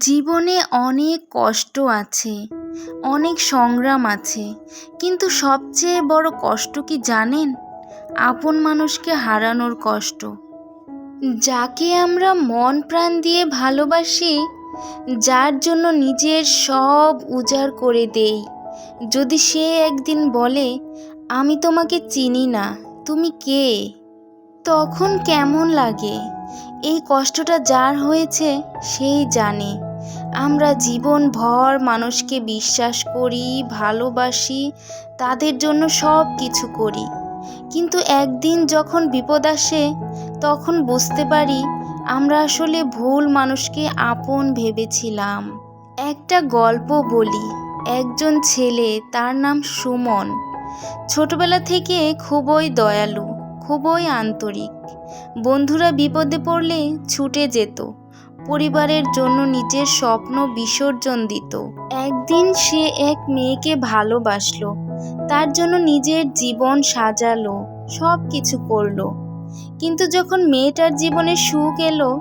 জীবনে অনেক কষ্ট আছে, অনেক সংগ্রাম আছে, কিন্তু সবচেয়ে বড় কষ্ট কি জানেন? আপন মানুষকে হারানোর কষ্ট। যাকে আমরা মন প্রাণ দিয়ে ভালোবাসি, যার জন্য নিজের সব উজাড় করে দেই। যদি সে একদিন বলে, আমি তোমাকে চিনি না, তুমি কে? তখন কেমন লাগে? এই কষ্টটা যার হয়েছে, সেই জানে। আমরা জীবনভর মানুষকে বিশ্বাস করি, ভালোবাসি, তাদের জন্য সব কিছু করি। কিন্তু একদিন যখন বিপদ আসে, তখন বুঝতে পারি আমরা আসলে ভুল মানুষকে আপন ভেবেছিলাম। একটা গল্প বলি, একজন ছেলে, তার নাম সুমন। ছোটবেলা থেকে খুবই দয়ালু। খুবই আন্তরিক। বন্ধুরা বিপদে পড়লে ছুটে যেত। পরিবারের জন্য নিজের স্বপ্ন বিসর্জন দিত। একদিন সে এক মেয়েকে ভালোবাসলো। তার জন্য নিজের জীবন সাজালো সব কিছু করল। কিন্তু যখন মেয়েটার জীবনে সুখ এলো,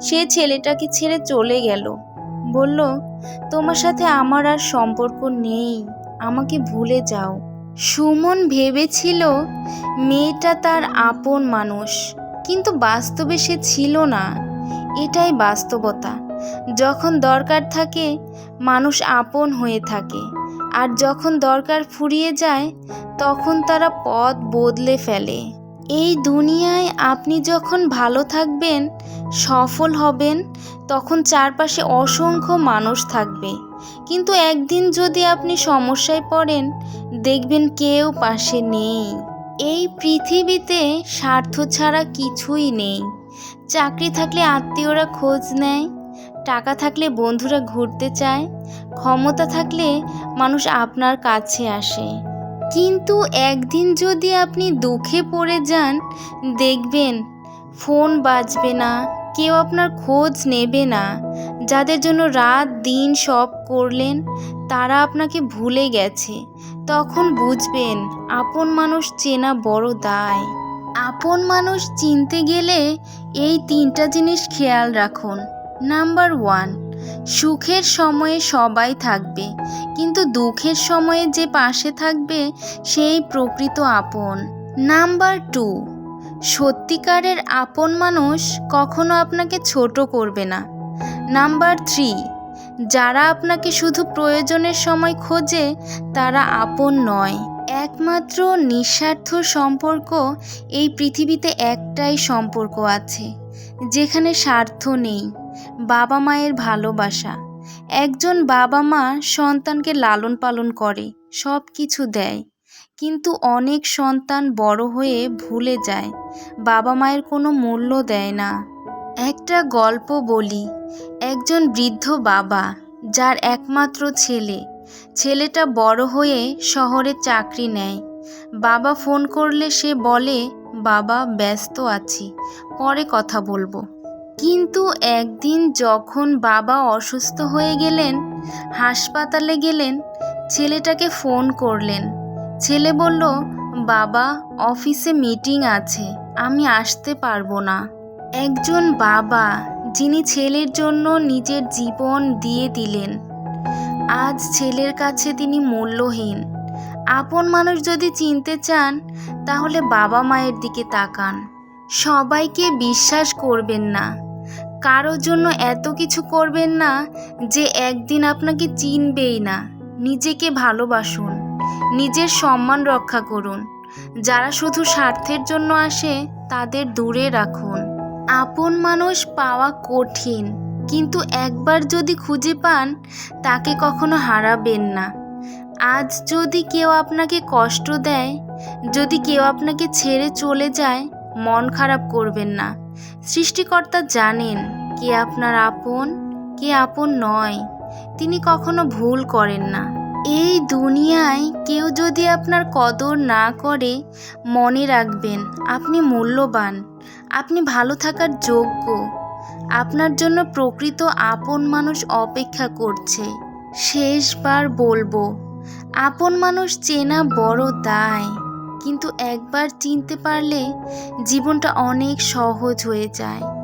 সে ছেলেটাকে ছেড়ে চলে গেল। বলল, তোমার সাথে আমার আর সম্পর্ক নেই। আমাকে ভুলে যাও। সুমন ভেবেছিল মেয়েটা তার আপন মানুষ, কিন্তু বাস্তবে সে ছিল না। এটাই বাস্তবতা। যখন দরকার থাকে, মানুষ আপন হয়ে থাকে। আর যখন দরকার ফুরিয়ে যায়, তখন তারা পথ বদলে ফেলে। এই দুনিয়ায় আপনি যখন ভালো থাকবেন, সফল হবেন, তখন চারপাশে অসংখ্য মানুষ থাকবে। কিন্তু একদিন যদি আপনি সমস্যায় পড়েন, দেখবেন কেউ পাশে নেই। এই পৃথিবীতে স্বার্থ ছাড়া কিছুই নেই। চাকরি থাকলে আত্মীয়রা খোঁজ নেয়, টাকা থাকলে বন্ধুরা ঘুরতে চায়, ক্ষমতা থাকলে মানুষ আপনার কাছে আসে। কিন্তু একদিন যদি আপনি দুঃখে পড়ে যান, দেখবেন ফোন বাজবে না কেউ আপনার খোঁজ নেবে না। যাদের জন্য রাত, দিন সব করলেন, তারা আপনাকে ভুলে গেছে। তখন বুঝবেন, আপন মানুষ চেনা বড় দায়। আপন মানুষ চিনতে গেলে এই তিনটা জিনিস খেয়াল রাখুন। নাম্বার ওয়ান, সুখের সময়ে সবাই থাকবে। কিন্তু দুঃখের সময়ে যে পাশে থাকবে, সেই প্রকৃত আপন। নাম্বার টু সত্যিকারের আপন মানুষ কখনো আপনাকে ছোট করবে না। নাম্বার থ্রি যারা আপনাকে শুধু প্রয়োজনের সময় খোঁজে, তারা আপন নয়। একমাত্র নিঃস্বার্থ সম্পর্ক এই পৃথিবীতে একটাই সম্পর্ক আছে, যেখানে স্বার্থ নেই, বাবা মায়ের ভালোবাসা। একজন বাবা মা সন্তানকে লালন পালন করে সব কিছু দেয়। কিন্তু অনেক সন্তান বড় হয়ে ভুলে যায়, বাবা মায়ের কোনো মূল্য দেয় না। একটা গল্প বলি, একজন বৃদ্ধ বাবা, যার একমাত্র ছেলে, ছেলেটা বড় হয়ে শহরে চাকরি নেয়। বাবা ফোন করলে সে বলে, বাবা, ব্যস্ত আছি, পরে কথা বলব। কিন্তু একদিন যখন বাবা অসুস্থ হয়ে গেলেন, হাসপাতালে গেলেন, ছেলেটাকে ফোন করলেন। ছেলে বলল, বাবা, অফিসে মিটিং আছে, আমি আসতে পারব না। একজন বাবা, যিনি ছেলের জন্য নিজের জীবন দিয়ে দিলেন, আজ ছেলের কাছে তিনি মূল্যহীন। আপন মানুষ যদি চিনতে চান, তাহলে বাবা মায়ের দিকে তাকান। সবাইকে বিশ্বাস করবেন না। কারোর জন্য এত কিছু করবেন না যে একদিন আপনাকে চিনবেই না। নিজেকে ভালোবাসুন। নিজের সম্মান রক্ষা করুন। যারা শুধু স্বার্থের জন্য আসে, তাদের দূরে রাখুন। আপন মানুষ পাওয়া কঠিন, কিন্তু একবার যদি খুঁজে পান, তাকে কখনো হারাবেন না। আজ যদি কেউ আপনাকে কষ্ট দেয়, যদি কেউ আপনাকে ছেড়ে চলে যায়, মন খারাপ করবেন না। সৃষ্টিকর্তা জানেন, কে আপনার আপন, কে আপন নয়। তিনি কখনো ভুল করেন না। এই দুনিয়ায় কেউ যদি আপনার কদর না করে, মনে রাখবেন আপনি মূল্যবান। আপনি ভালো থাকার যোগ্য। আপনার জন্য প্রকৃত আপন মানুষ অপেক্ষা করছে। শেষবার বলব, আপন মানুষ চেনা বড় দায়। কিন্তু একবার চিনতে পারলে জীবনটা অনেক সহজ হয়ে যায়।